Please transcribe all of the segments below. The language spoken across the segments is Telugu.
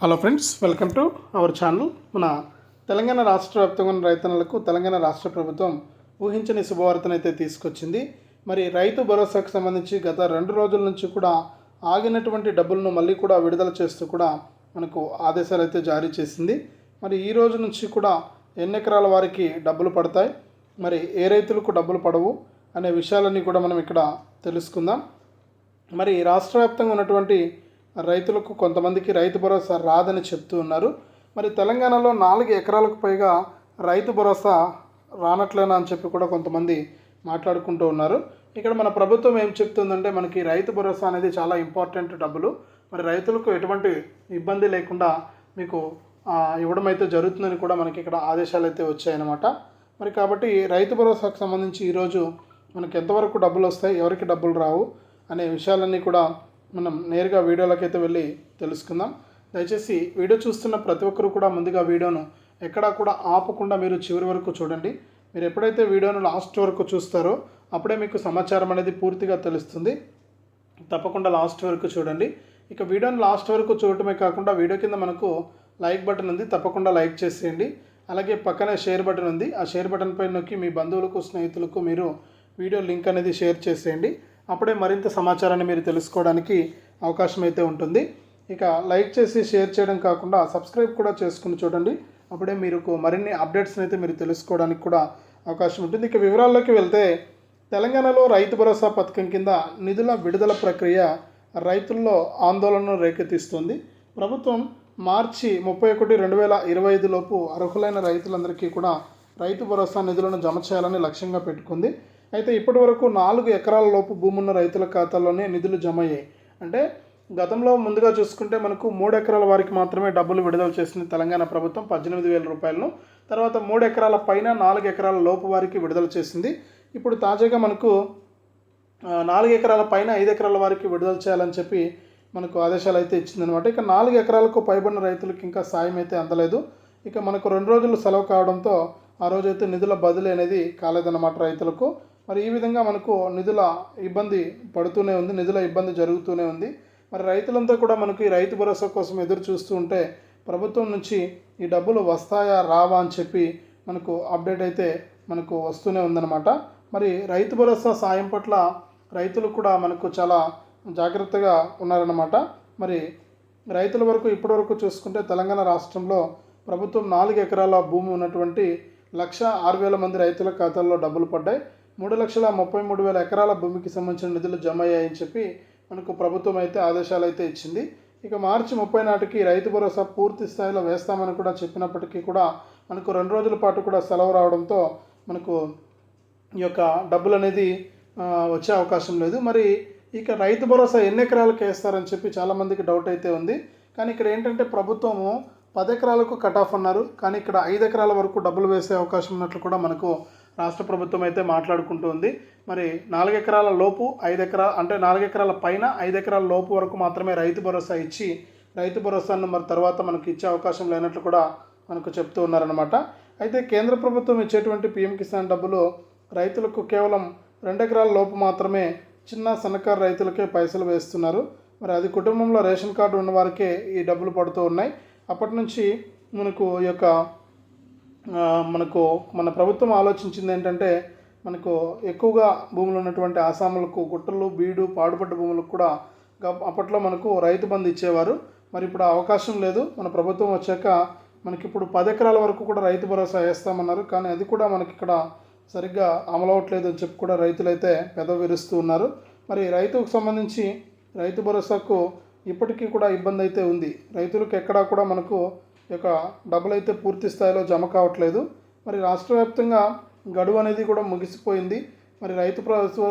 Hello friends welcome to our channel మన తెలంగాణ రాష్ట్ర వ్యాప్తంగా ఉన్న రైతన్నలకు తెలంగాణ రాష్ట్ర ప్రభుత్వం ఊహించని శుభవార్తనైతే తీసుకొచ్చింది. మరి రైతు భరోసాకు సంబంధించి గత రెండు రోజుల నుంచి కూడా ఆగినటువంటి డబ్బులను మళ్ళీ కూడా విడుదల చేస్తూ కూడా మనకు ఆదేశాలు అయితే జారీ చేసింది. మరి ఈ రోజు నుంచి కూడా ఎన్ని ఎకరాల వారికి డబ్బులు పడతాయి? మరి ఏ రైతులకు డబ్బులు పడవు? అనే విషయాలన్నీ కూడా మనం ఇక్కడ తెలుసుకుందాం. మరి రాష్ట్ర వ్యాప్తంగా ఉన్నటువంటి రైతులకు కొంతమందికి రైతు భరోసా రాదని చెప్తూ ఉన్నారు. మరి తెలంగాణలో నాలుగు ఎకరాలకు పైగా రైతు భరోసా రానట్లేనా అని చెప్పి కూడా కొంతమంది మాట్లాడుకుంటూ ఉన్నారు. ఇక్కడ మన ప్రభుత్వం ఏం చెప్తుందంటే మనకి రైతు భరోసా అనేది చాలా ఇంపార్టెంట్ డబ్బులు. మరి రైతులకు ఎటువంటి ఇబ్బంది లేకుండా మీకు ఇవ్వడం అయితే జరుగుతుందని కూడా మనకి ఇక్కడ ఆదేశాలు అయితే వచ్చాయన్నమాట. మరి కాబట్టి రైతు భరోసాకు సంబంధించి ఈరోజు మనకి ఎంతవరకు డబ్బులు వస్తాయి ఎవరికి డబ్బులు రావు అనే విషయాలన్నీ కూడా మనం నేరుగా వీడియోలోకి అయితే వెళ్ళి తెలుసుకుందాం. దయచేసి వీడియో చూస్తున్న ప్రతి ఒక్కరు కూడా ముందుగా వీడియోను ఎక్కడా కూడా ఆపకుండా మీరు చివరి వరకు చూడండి. మీరు ఎప్పుడైతే వీడియోను లాస్ట్ వరకు చూస్తారో అప్పుడే మీకు సమాచారం అనేది పూర్తిగా తెలుస్తుంది. తప్పకుండా లాస్ట్ వరకు చూడండి. ఇక వీడియోని లాస్ట్ వరకు చూడటమే కాకుండా వీడియో కింద మనకు లైక్ బటన్ ఉంది. తప్పకుండా లైక్ చేసేయండి. అలాగే పక్కనే షేర్ బటన్ ఉంది. ఆ షేర్ బటన్ పై నొక్కి మీ బంధువులకు స్నేహితులకు మీరు వీడియో లింక్ అనేది షేర్ చేసేయండి. అప్పుడే మరింత సమాచారాన్ని మీరు తెలుసుకోవడానికి అవకాశం అయితే ఉంటుంది. ఇక లైక్ చేసి షేర్ చేయడం కాకుండా సబ్స్క్రైబ్ కూడా చేసుకుని చూడండి. అప్పుడే మీరు మరిన్ని అప్డేట్స్ని అయితే మీరు తెలుసుకోవడానికి కూడా అవకాశం ఉంటుంది. ఇక వివరాల్లోకి వెళ్తే తెలంగాణలో రైతు భరోసా పథకం కింద నిధుల విడుదల ప్రక్రియ రైతుల్లో ఆందోళనను రేకెత్తిస్తుంది. ప్రభుత్వం మార్చి ముప్పై ఒకటి రెండు వేల ఇరవై ఐదులోపు అర్హులైన రైతులందరికీ కూడా రైతు భరోసా నిధులను జమ చేయాలని లక్ష్యంగా పెట్టుకుంది. అయితే ఇప్పటి వరకు నాలుగు ఎకరాల లోపు భూమున్న రైతుల ఖాతాల్లోనే నిధులు జమ అయ్యాయి. అంటే గతంలో ముందుగా చూసుకుంటే మనకు మూడు ఎకరాల వారికి మాత్రమే డబ్బులు విడుదల చేసింది తెలంగాణ ప్రభుత్వం పద్దెనిమిది వేల రూపాయలను. తర్వాత మూడు ఎకరాల పైన నాలుగు ఎకరాల లోపు వారికి విడుదల చేసింది. ఇప్పుడు తాజాగా మనకు నాలుగు ఎకరాల పైన ఐదు ఎకరాల వారికి విడుదల చేయాలని చెప్పి మనకు ఆదేశాలు అయితే ఇచ్చిందనమాట ఇక నాలుగు ఎకరాలకు పైబడిన రైతులకు ఇంకా సాయం అయితే అందలేదు. ఇక మనకు రెండు రోజులు సెలవు కావడంతో ఆ రోజైతే నిధుల బదిలీ అనేది కాలేదన్నమాట రైతులకు. మరి ఈ విధంగా మనకు నిధుల ఇబ్బంది పడుతూనే ఉంది నిధుల ఇబ్బంది జరుగుతూనే ఉంది. మరి రైతులంతా కూడా మనకు ఈ రైతు భరోసా కోసం ఎదురు చూస్తూ ఉంటే ప్రభుత్వం నుంచి ఈ డబ్బులు వస్తాయా రావా అని చెప్పి మనకు అప్డేట్ అయితే మనకు వస్తూనే ఉందన్నమాట. మరి రైతు భరోసా సాయం పట్ల రైతులు కూడా మనకు చాలా జాగ్రత్తగా ఉన్నారన్నమాట. మరి రైతుల వరకు ఇప్పటివరకు చూసుకుంటే తెలంగాణ రాష్ట్రంలో ప్రభుత్వం నాలుగు ఎకరాల భూమి ఉన్నటువంటి లక్ష ఆరు వేల మంది రైతుల ఖాతాల్లో డబ్బులు పడ్డాయి. మూడు లక్షల ముప్పై మూడు వేల ఎకరాల భూమికి సంబంధించిన నిధులు జమ అయ్యాయని చెప్పి మనకు ప్రభుత్వం అయితే ఆదేశాలు అయితే ఇచ్చింది. ఇక మార్చి ముప్పై నాటికి రైతు భరోసా పూర్తి స్థాయిలో వేస్తామని కూడా చెప్పినప్పటికీ కూడా మనకు రెండు రోజుల పాటు కూడా సెలవు రావడంతో మనకు ఈ యొక్క డబ్బులు అనేది వచ్చే అవకాశం లేదు. మరి ఇక రైతు భరోసా ఎన్ని ఎకరాలకు వేస్తారని చెప్పి చాలామందికి డౌట్ అయితే ఉంది. కానీ ఇక్కడ ఏంటంటే ప్రభుత్వము పది ఎకరాలకు కట్ ఆఫ్ అన్నారు. కానీ ఇక్కడ ఐదు ఎకరాల వరకు డబ్బులు వేసే అవకాశం ఉన్నట్లు కూడా మనకు రాష్ట్ర ప్రభుత్వం అయితే మాట్లాడుకుంటూ ఉంది మరి నాలుగు ఎకరాల లోపు ఐదు ఎకరాల అంటే నాలుగు ఎకరాల పైన ఐదు ఎకరాల లోపు వరకు మాత్రమే రైతు భరోసా ఇచ్చి రైతు భరోసాను మరి తర్వాత మనకు ఇచ్చే అవకాశం లేనట్లు కూడా మనకు చెప్తూ ఉన్నారనమాట అయితే కేంద్ర ప్రభుత్వం ఇచ్చేటువంటి పిఎం కిసాన్ డబ్బులు రైతులకు కేవలం రెండు ఎకరాల లోపు మాత్రమే చిన్న సన్నకారు రైతులకే పైసలు వేస్తున్నారు. మరి అది కుటుంబంలో రేషన్ కార్డు ఉన్న వారికే ఈ డబ్బులు పడుతూ ఉన్నాయి. అప్పటి నుంచి మనకు ఈ యొక్క మనకు మన ప్రభుత్వం ఆలోచించింది ఏంటంటే మనకు ఎక్కువగా భూములు ఉన్నటువంటి ఆసాములకు గుట్టలు బీడు పాడుపడ్డ భూములకు కూడా గ- అప్పట్లో మనకు రైతు బంధు ఇచ్చేవారు. మరి ఇప్పుడు అవకాశం లేదు. మన ప్రభుత్వం వచ్చాక మనకి ఇప్పుడు పది ఎకరాల వరకు కూడా రైతు భరోసా వేస్తామన్నారు. కానీ అది కూడా మనకి ఇక్కడ సరిగ్గా అమలవట్లేదు అని చెప్పి కూడా రైతులైతే పెదవ విరుస్తూ ఉన్నారు. మరి రైతుకు సంబంధించి రైతు భరోసాకు ఇప్పటికీ కూడా ఇబ్బంది అయితే ఉంది. రైతులకు ఎక్కడా కూడా మనకు యొక్క డబ్బులు అయితే పూర్తి స్థాయిలో జమ కావట్లేదు. మరి రాష్ట్ర వ్యాప్తంగా గడువు అనేది కూడా ముగిసిపోయింది. మరి రైతు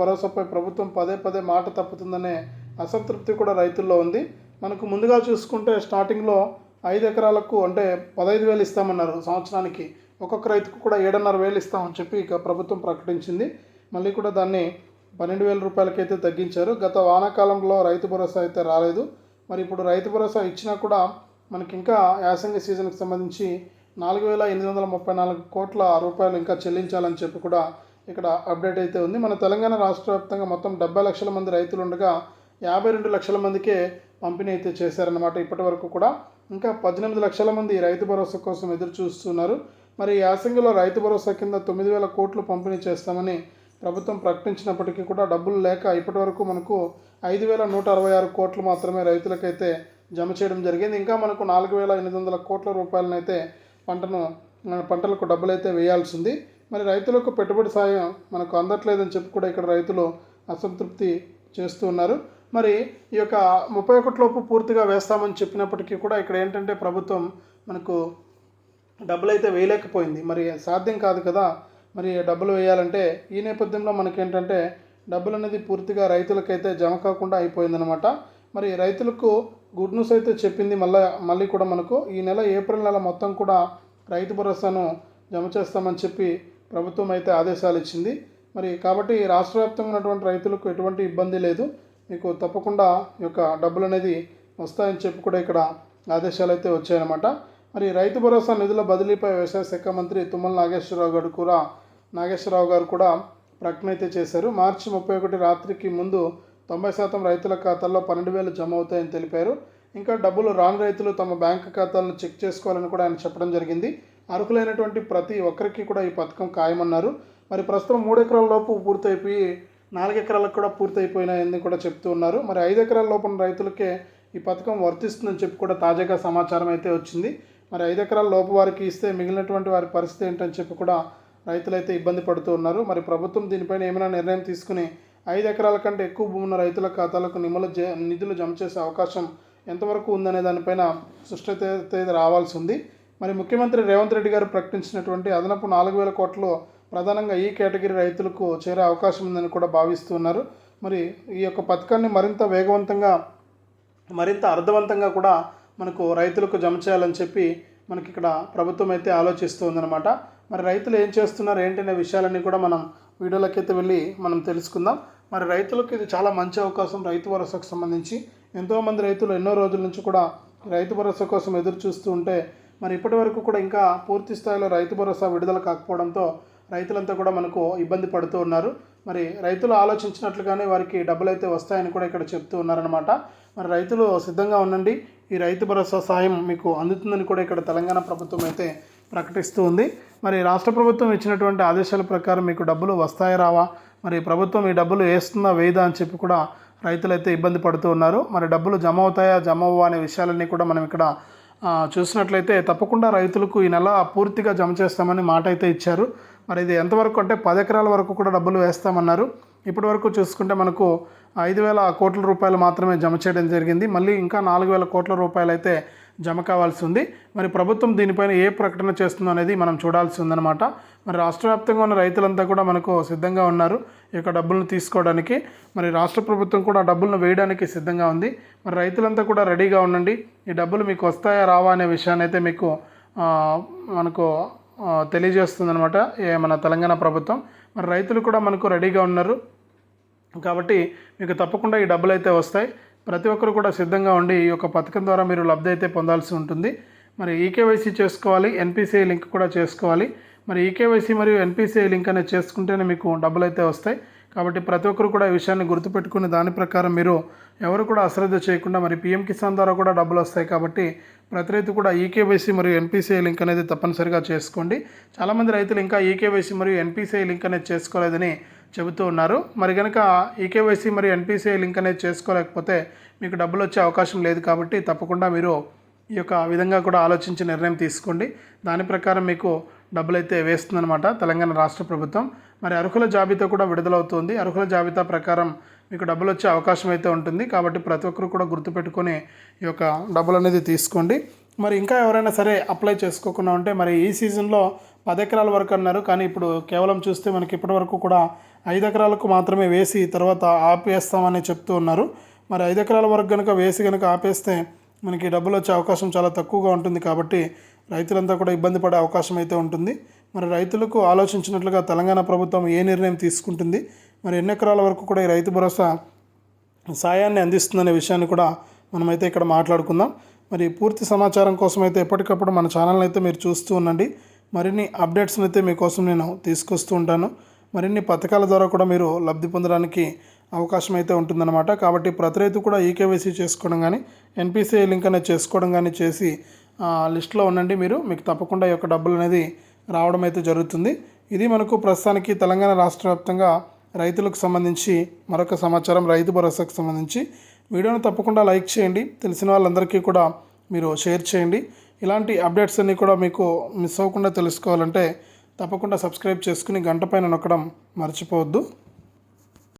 భరోసాపై ప్రభుత్వం పదే పదే మాట తప్పుతుందనే అసంతృప్తి కూడా రైతుల్లో ఉంది. మనకు ముందుగా చూసుకుంటే స్టార్టింగ్లో ఐదు ఎకరాలకు అంటే పదహైదు వేలు ఇస్తామన్నారు సంవత్సరానికి. ఒక్కొక్క రైతుకు కూడా ఏడున్నర వేలు ఇస్తామని చెప్పి ఇక ప్రభుత్వం ప్రకటించింది. మళ్ళీ కూడా దాన్ని పన్నెండు వేల రూపాయలకైతే తగ్గించారు. గత వానాకాలంలో రైతు భరోసా అయితే రాలేదు. మరి ఇప్పుడు రైతు భరోసా ఇచ్చినా కూడా మనకి ఇంకా యాసంగి సీజన్కి సంబంధించి నాలుగు వేల ఎనిమిది వందల ముప్పై నాలుగు కోట్ల రూపాయలు ఇంకా చెల్లించాలని చెప్పి కూడా ఇక్కడ అప్డేట్ అయితే ఉంది. మన తెలంగాణ రాష్ట్ర వ్యాప్తంగా మొత్తం డెబ్బై లక్షల మంది రైతులు ఉండగా యాభై రెండు లక్షల మందికే పంపిణీ అయితే చేశారన్నమాట ఇప్పటి వరకు కూడా. ఇంకా పద్దెనిమిది లక్షల మంది రైతు భరోసా కోసం ఎదురు చూస్తున్నారు. మరి యాసంగిలో రైతు భరోసా కింద తొమ్మిది వేల కోట్లు పంపిణీ చేస్తామని ప్రభుత్వం ప్రకటించినప్పటికీ కూడా డబ్బులు లేక ఇప్పటి వరకు మనకు ఐదు వేల నూట అరవై ఆరు కోట్లు మాత్రమే రైతులకైతే జమ చేయడం జరిగింది. ఇంకా మనకు నాలుగు వేల ఎనిమిది వందల కోట్ల రూపాయలనైతే పంటను మన పంటలకు డబ్బులు అయితే మరి రైతులకు పెట్టుబడి సాయం మనకు అందట్లేదని చెప్పి కూడా ఇక్కడ రైతులు అసంతృప్తి చేస్తూ ఉన్నారు. మరి ఈ యొక్క ముప్పై ఒకటి లోపు పూర్తిగా వేస్తామని చెప్పినప్పటికీ కూడా ఇక్కడ ఏంటంటే ప్రభుత్వం మనకు డబ్బులు అయితే వేయలేకపోయింది. మరి సాధ్యం కాదు కదా. మరి డబ్బులు వేయాలంటే ఈ నేపథ్యంలో మనకేంటంటే డబ్బులు అనేది పూర్తిగా రైతులకైతే జమ కాకుండా అయిపోయిందనమాట. మరి రైతులకు గుడ్ న్యూస్ అయితే చెప్పింది. మళ్ళీ మళ్ళీ కూడా మనకు ఈ నెల ఏప్రిల్ నెల మొత్తం కూడా రైతు భరోసాను జమ చేస్తామని చెప్పి ప్రభుత్వం అయితే ఆదేశాలు ఇచ్చింది. మరి కాబట్టి రాష్ట్ర వ్యాప్తంగా ఉన్నటువంటి రైతులకు ఎటువంటి ఇబ్బంది లేదు. మీకు తప్పకుండా ఈ యొక్క డబ్బులు అనేది వస్తాయని చెప్పి కూడా ఇక్కడ ఆదేశాలు అయితే వచ్చాయన్నమాట. మరి రైతు భరోసా నిధుల బదిలీపై వ్యవసాయ శాఖ మంత్రి తుమ్మల నాగేశ్వరరావు గారు కూడా నాగేశ్వరరావు గారు కూడా ప్రకటన అయితే చేశారు. మార్చి ముప్పై ఒకటి రాత్రికి ముందు తొంభై శాతం రైతుల ఖాతాల్లో పన్నెండు వేలు జమ అవుతాయని తెలిపారు. ఇంకా డబ్బులు రాని రైతులు తమ బ్యాంక్ ఖాతాలను చెక్ చేసుకోవాలని కూడా ఆయన చెప్పడం జరిగింది. అర్హులైనటువంటి ప్రతి ఒక్కరికి కూడా ఈ పథకం ఖాయమన్నారు. మరి ప్రస్తుతం మూడు ఎకరాల లోపు పూర్తయిపోయి నాలుగు ఎకరాలకు కూడా పూర్తయిపోయినాయని కూడా చెప్తూ ఉన్నారు. మరి ఐదు ఎకరాల లోపల రైతులకే ఈ పథకం వర్తిస్తుందని చెప్పి కూడా తాజాగా సమాచారం అయితే వచ్చింది. మరి ఐదు ఎకరాల లోపు వారికి ఇస్తే మిగిలినటువంటి వారి పరిస్థితి ఏంటని చెప్పి కూడా రైతులైతే ఇబ్బంది పడుతూ ఉన్నారు. మరి ప్రభుత్వం దీనిపైన ఏమైనా నిర్ణయం తీసుకుని ఐదు ఎకరాల కంటే ఎక్కువ భూమి ఉన్న రైతుల ఖాతాలకు నిమలు నిధులు జమ చేసే అవకాశం ఎంతవరకు ఉందనే దానిపైన స్పష్టత రావాల్సి ఉంది. మరి ముఖ్యమంత్రి రేవంత్ రెడ్డి గారు ప్రకటించినటువంటి అదనపు నాలుగు వేల కోట్లు ప్రధానంగా ఈ కేటగిరీ రైతులకు చేరే అవకాశం ఉందని కూడా భావిస్తున్నారు మరి ఈ యొక్క పథకాన్ని మరింత వేగవంతంగా మరింత అర్థవంతంగా కూడా మనకు రైతులకు జమ చేయాలని చెప్పి మనకి ఇక్కడ ప్రభుత్వం అయితే ఆలోచిస్తుందన్నమాట మరి రైతులు ఏం చేస్తున్నారు ఏంటనే విషయాలన్నీ కూడా మనం వీడియోలకైతే వెళ్ళి మనం తెలుసుకుందాం. మరి రైతులకు ఇది చాలా మంచి అవకాశం రైతు భరోసాకు సంబంధించి. ఎంతోమంది రైతులు ఎన్నో రోజుల నుంచి కూడా రైతు భరోసా కోసం ఎదురు చూస్తూ ఉంటే మరి ఇప్పటి వరకు కూడా ఇంకా పూర్తి స్థాయిలో రైతు భరోసా విడుదల కాకపోవడంతో రైతులంతా కూడా మనకు ఇబ్బంది పడుతూ ఉన్నారు. మరి రైతులు ఆలోచించినట్లుగానే వారికి డబ్బులు అయితే వస్తాయని కూడా ఇక్కడ చెప్తూ ఉన్నారనమాట మరి రైతులు సిద్ధంగా ఉండండి. ఈ రైతు భరోసా సాయం మీకు అందుతుందని కూడా ఇక్కడ తెలంగాణ ప్రభుత్వం అయితే ప్రకటిస్తూ ఉంది. మరి రాష్ట్ర ప్రభుత్వం ఇచ్చినటువంటి ఆదేశాల ప్రకారం మీకు డబ్బులు వస్తాయా రావా? మరి ప్రభుత్వం ఈ డబ్బులు వేస్తుందా వేయదా అని చెప్పి కూడా రైతులైతే ఇబ్బంది పడుతూ ఉన్నారు. మరి డబ్బులు జమ అవుతాయా జమ అవ్వా అనే విషయాలన్నీ కూడా మనం ఇక్కడ చూసినట్లయితే తప్పకుండా రైతులకు ఈ నెల పూర్తిగా జమ చేస్తామని మాట అయితే ఇచ్చారు. మరి ఇది ఎంతవరకు అంటే పది ఎకరాల వరకు కూడా డబ్బులు వేస్తామన్నారు. ఇప్పటి వరకు చూసుకుంటే మనకు ఐదు వేల కోట్ల రూపాయలు మాత్రమే జమ చేయడం జరిగింది. మళ్ళీ ఇంకా నాలుగు వేల కోట్ల రూపాయలు అయితే జమ కావాల్సి ఉంది. మరి ప్రభుత్వం దీనిపైన ఏ ప్రకటన చేస్తుందో అనేది మనం చూడాల్సి ఉందన్నమాట. మరి రాష్ట్ర వ్యాప్తంగా ఉన్న రైతులంతా కూడా మనకు సిద్ధంగా ఉన్నారు ఈ యొక్క డబ్బులను తీసుకోవడానికి. మరి రాష్ట్ర ప్రభుత్వం కూడా డబ్బులను వేయడానికి సిద్ధంగా ఉంది. మరి రైతులంతా కూడా రెడీగా ఉండండి. ఈ డబ్బులు మీకు వస్తాయా రావా అనే విషయాన్ని అయితే మీకు మనకు తెలియజేస్తుంది అనమాట మన తెలంగాణ ప్రభుత్వం మరి రైతులు కూడా మనకు రెడీగా ఉన్నారు. కాబట్టి మీకు తప్పకుండా ఈ డబ్బులు అయితే వస్తాయి. ప్రతి ఒక్కరు కూడా సిద్ధంగా ఉండి ఈ యొక్క పథకం ద్వారా మీరు లబ్ధి అయితే పొందాల్సి ఉంటుంది. మరి ఈకేవైసీ చేసుకోవాలి ఎన్పిసిఐ లింక్ కూడా చేసుకోవాలి. మరి ఈకేవైసీ మరియు ఎన్పిసిఐ లింక్ అనేది చేసుకుంటేనే మీకు డబ్బులు అయితే వస్తాయి. కాబట్టి ప్రతి ఒక్కరు కూడా ఈ విషయాన్ని గుర్తుపెట్టుకుని దాని ప్రకారం మీరు ఎవరు కూడా అశ్రద్ధ చేయకుండా మరి పిఎం కిసాన్ ద్వారా కూడా డబ్బులు వస్తాయి కాబట్టి ప్రతి రైతు కూడా ఈకేవైసీ మరియు ఎన్పిసిఐ లింక్ అనేది తప్పనిసరిగా చేసుకోండి. చాలామంది రైతులు ఇంకా ఈకేవైసీ మరియు ఎన్పిసిఐ లింక్ అనేది చేసుకోలేదని చెబుతూ ఉన్నారు. మరి కనుక ఈకేవైసీ మరియు ఎన్పిసిఐ లింక్ అనేది చేసుకోలేకపోతే మీకు డబ్బులు వచ్చే అవకాశం లేదు కాబట్టి తప్పకుండా మీరు ఈ యొక్క విధంగా కూడా ఆలోచించి నిర్ణయం తీసుకోండి. దాని ప్రకారం మీకు డబ్బులు అయితే వేస్తుందన్నమాట తెలంగాణ రాష్ట్ర ప్రభుత్వం. మరి అర్హుల జాబితా కూడా విడుదలవుతుంది. అర్హుల జాబితా ప్రకారం మీకు డబ్బులు వచ్చే అవకాశం అయితే ఉంటుంది. కాబట్టి ప్రతి ఒక్కరు కూడా గుర్తుపెట్టుకొని ఈ యొక్క డబ్బులు అనేది తీసుకోండి. మరి ఇంకా ఎవరైనా సరే అప్లై చేసుకోకుండా ఉంటే మరి ఈ సీజన్లో పది ఎకరాల వరకు అన్నారు. కానీ ఇప్పుడు కేవలం చూస్తే మనకి ఇప్పటి వరకు కూడా ఐదు ఎకరాలకు మాత్రమే వేసి తర్వాత ఆపేస్తామని చెప్తూ ఉన్నారు. మరి ఐదు ఎకరాల వరకు కనుక వేసి కనుక ఆపేస్తే మనకి డబ్బులు వచ్చే అవకాశం చాలా తక్కువగా ఉంటుంది. కాబట్టి రైతులంతా కూడా ఇబ్బంది పడే అవకాశం అయితే ఉంటుంది. మరి రైతులకు ఆలోచించినట్లుగా తెలంగాణ ప్రభుత్వం ఏ నిర్ణయం తీసుకుంటుంది? మరి ఎన్ని ఎకరాల వరకు కూడా ఈ రైతు భరోసా సాయాన్ని అందిస్తుందనే విషయాన్ని కూడా మనమైతే ఇక్కడ మాట్లాడుకుందాం. మరి పూర్తి సమాచారం కోసం అయితే ఎప్పటికప్పుడు మన ఛానల్ని అయితే మీరు చూస్తూ ఉండండి. మరిన్ని అప్డేట్స్ని అయితే మీకోసం నేను తీసుకొస్తూ ఉంటాను. మరిన్ని పథకాల ద్వారా కూడా మీరు లబ్ధి పొందడానికి అవకాశం అయితే ఉంటుందన్నమాట. కాబట్టి ప్రతి రైతు కూడా ఈకేవైసీ చేసుకోవడం కానీ ఎన్పిసిఐ లింక్ అనేది చేసుకోవడం కానీ చేసి ఆ, లిస్ట్లో ఉండండి మీరు. మీకు తప్పకుండా ఈ యొక్క డబ్బులు అనేది రావడం అయితే జరుగుతుంది. ఇది మనకు ప్రస్తుతానికి తెలంగాణ రాష్ట్ర వ్యాప్తంగా రైతులకు సంబంధించి మరొక సమాచారం రైతు భరోసాకు సంబంధించి. వీడియోను తప్పకుండా లైక్ చేయండి. తెలిసిన వాళ్ళందరికీ కూడా మీరు షేర్ చేయండి. ఇలాంటి అప్డేట్స్ అన్నీ కూడా మీకు మిస్ అవ్వకుండా తెలుసుకోవాలంటే తప్పకుండా సబ్స్క్రైబ్ చేసుకుని గంట పైన నొక్కడం మర్చిపోవద్దు.